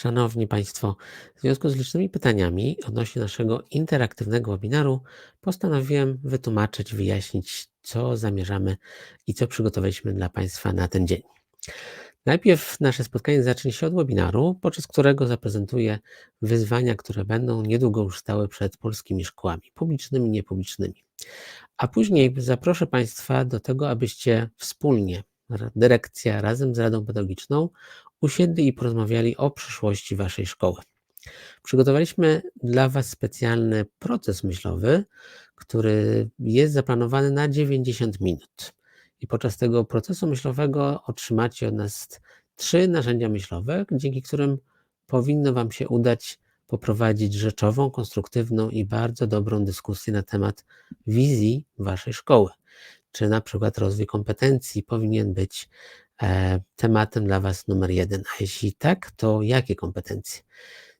Szanowni Państwo, w związku z licznymi pytaniami odnośnie naszego interaktywnego webinaru, postanowiłem wytłumaczyć, wyjaśnić, co zamierzamy i co przygotowaliśmy dla Państwa na ten dzień. Najpierw nasze spotkanie zacznie się od webinaru, podczas którego zaprezentuję wyzwania, które będą niedługo już stały przed polskimi szkołami, publicznymi i niepublicznymi. A później zaproszę Państwa do tego, abyście wspólnie, dyrekcja razem z Radą Pedagogiczną, usiedli i porozmawiali o przyszłości Waszej szkoły. Przygotowaliśmy dla Was specjalny proces myślowy, który jest zaplanowany na 90 minut. I podczas tego procesu myślowego otrzymacie od nas trzy narzędzia myślowe, dzięki którym powinno Wam się udać poprowadzić rzeczową, konstruktywną i bardzo dobrą dyskusję na temat wizji Waszej szkoły. Czy na przykład rozwój kompetencji powinien być e, tematem dla Was numer jeden? A jeśli tak, to jakie kompetencje?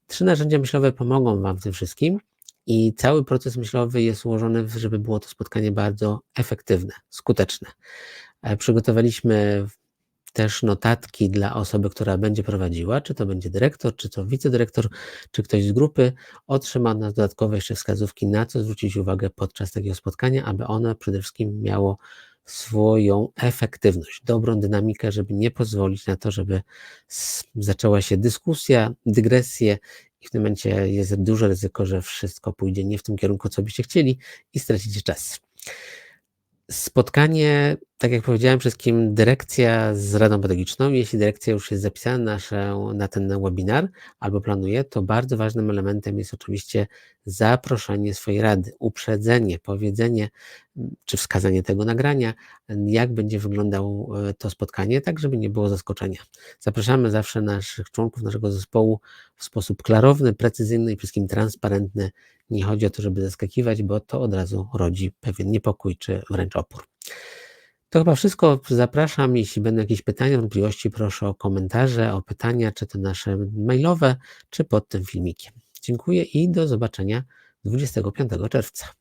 Trzy narzędzia myślowe pomogą Wam w tym wszystkim i cały proces myślowy jest ułożony, żeby było to spotkanie bardzo efektywne, skuteczne. E, przygotowaliśmy też notatki dla osoby, która będzie prowadziła, czy to będzie dyrektor, czy to wicedyrektor, czy ktoś z grupy, otrzyma nas dodatkowe jeszcze wskazówki, na co zwrócić uwagę podczas takiego spotkania, aby ono przede wszystkim miało swoją efektywność, dobrą dynamikę, żeby nie pozwolić na to, żeby zaczęła się dyskusja, dygresje i w tym momencie jest duże ryzyko, że wszystko pójdzie nie w tym kierunku, co byście chcieli i stracicie czas. Spotkanie, tak jak powiedziałem, wszystkim dyrekcja z Radą Pedagogiczną. Jeśli dyrekcja już jest zapisana na, na ten webinar albo planuje, to bardzo ważnym elementem jest oczywiście zaproszenie swojej rady, uprzedzenie, powiedzenie czy wskazanie tego nagrania, jak będzie wyglądało e, to spotkanie, tak żeby nie było zaskoczenia. Zapraszamy zawsze naszych członków naszego zespołu w sposób klarowny, precyzyjny i wszystkim transparentny. Nie chodzi o to, żeby zaskakiwać, bo to od razu rodzi pewien niepokój czy wręcz opór. To chyba wszystko. Zapraszam. Jeśli będą jakieś pytania, wątpliwości, proszę o komentarze, o pytania, czy to nasze mailowe, czy pod tym filmikiem. Dziękuję i do zobaczenia 25 czerwca.